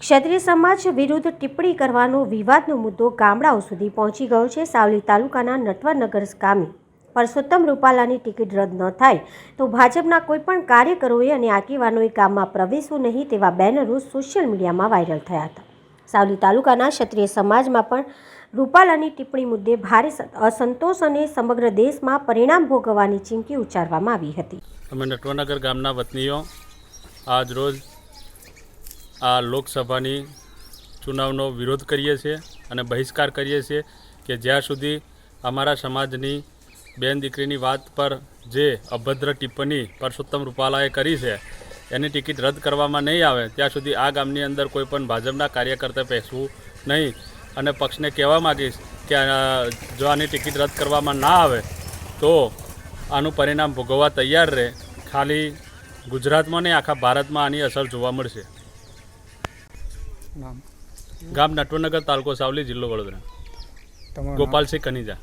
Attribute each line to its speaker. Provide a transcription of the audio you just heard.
Speaker 1: ક્ષત્રિય સમાજ વિરુદ્ધ ટિપ્પણી કરવાનો વિવાદનો મુદ્દો ગામડાઓ સુધી પહોંચી ગયો છે. સાવલી તાલુકાના નટવરનગર ગામે પરસોત્તમ રૂપાલાની ટિકિટ રદ ન થાય તો ભાજપના કોઈપણ કાર્યકરોએ અને આગેવાનોએ ગામમાં પ્રવેશવું નહીં તેવા બેનરો સોશિયલ મીડિયામાં વાયરલ થયા હતા. સાવલી તાલુકાના ક્ષત્રિય સમાજમાં પણ રૂપાલાની ટિપ્પણી મુદ્દે ભારે અસંતોષ અને સમગ્ર દેશમાં પરિણામ ભોગવવાની ચીમકી ઉચ્ચારવામાં આવી હતી.
Speaker 2: અમે નટવરનગર ગામના વતનીઓ આજ રોજ આ લોકસભાની ચુનાવનો વિરોધ કરીએ છીએ અને બહિષ્કાર કરીએ છીએ કે જ્યાં સુધી અમારા સમાજની બેન દીકરીની વાત પર જે અભદ્ર ટિપ્પણી પરસોત્તમ રૂપાલાએ કરી છે, એની ટિકિટ રદ કરવામાં નહીં આવે, ત્યાં સુધી આ ગામની અંદર કોઈ પણ ભાજપના કાર્યકર્તા બેસવું નહીં. અને પક્ષને કહેવા માગીશ કે જો આની ટિકિટ રદ કરવામાં ના આવે, તો આનું પરિણામ ભોગવવા તૈયાર રહે. ખાલી ગુજરાતમાં નહીં, આખા ભારતમાં આની અસર જોવા મળશે.
Speaker 3: નામ?
Speaker 2: ગામ નટવરનગર તાલુકો સાવલી જિલ્લો વડોદરા? ગોપાલસિંહ કનીજા.